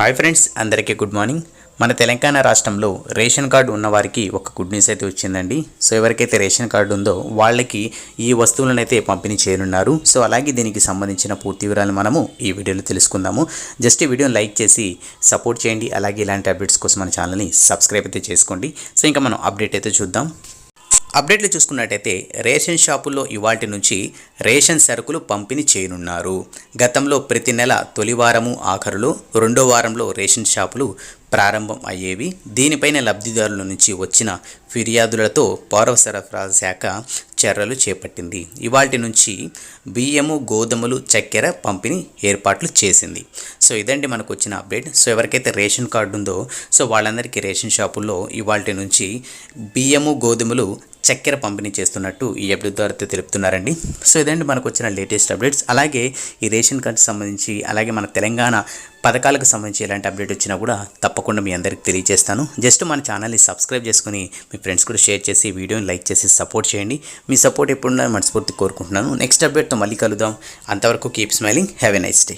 Hi friends అందరికీ good morning మన తెలంగాణ రాష్ట్రంలో రేషన్ కార్డు ఉన్నవారికి ఒక గుడ్ న్యూస్ అయితే వచ్చిందండి. సో ఎవరికైతే రేషన్ కార్డు ఉందో వాళ్ళకి ఈ వస్తువులను అయితే పంపిణీ చేయనున్నారు. సో అలాగే దీనికి సంబంధించిన పూర్తి వివరాలు మనము ఈ వీడియోలో తెలుసుకుందాము. జస్ట్ ఈ వీడియోని లైక్ చేసి సపోర్ట్ చేయండి. అలాగే ఇలాంటి అప్డేట్స్ కోసం మన ఛానల్ని సబ్స్క్రైబ్ అయితే చేసుకోండి. సో ఇంకా మనం అప్డేట్ అయితే చూద్దాం. అప్డేట్లు చూసుకున్నట్టయితే రేషన్ షాపుల్లో ఇవాటి నుంచి రేషన్ సరుకులు పంపిణీ చేయనున్నారు. గతంలో ప్రతి నెల తొలి వారము ఆఖరులో రెండో వారంలో రేషన్ షాపులు ప్రారంభం అయ్యేవి. దీనిపైన లబ్ధిదారుల నుంచి వచ్చిన ఫిర్యాదులతో పౌర సరఫరా శాఖ చర్యలు చేపట్టింది. ఇవాటి నుంచి బియ్యము గోధుమలు చక్కెర పంపిణీ ఏర్పాట్లు చేసింది. సో ఇదండి మనకు వచ్చిన అప్డేట్. సో ఎవరికైతే రేషన్ కార్డు ఉందో సో వాళ్ళందరికీ రేషన్ షాపుల్లో ఇవాటి నుంచి బియ్యము గోధుమలు చక్కెర పంపిణీ చేస్తున్నట్టు ఈ అప్డేట్ ద్వారా అయితే తెలుపుతున్నారండి. సో ఇదండి మనకు వచ్చిన లేటెస్ట్ అప్డేట్స్. అలాగే ఈ రేషన్ కార్డు సంబంధించి అలాగే మన తెలంగాణ పథకాలకు సంబంధించి ఎలాంటి అప్డేట్ వచ్చినా కూడా తప్పకుండా మీ అందరికీ తెలియజేస్తాను. జస్ట్ మన ఛానల్ని సబ్స్క్రైబ్ చేసుకుని మీ ఫ్రెండ్స్ కూడా షేర్ చేసి వీడియోని లైక్ చేసి సపోర్ట్ చేయండి. మీ సపోర్ట్ ఎప్పుడున్నా మనస్ఫూర్తి కోరుకుంటున్నాను. నెక్స్ట్ అప్డేట్తో మళ్ళీ కలుద్దాం. అంతవరకు keep smiling. Have a nice day.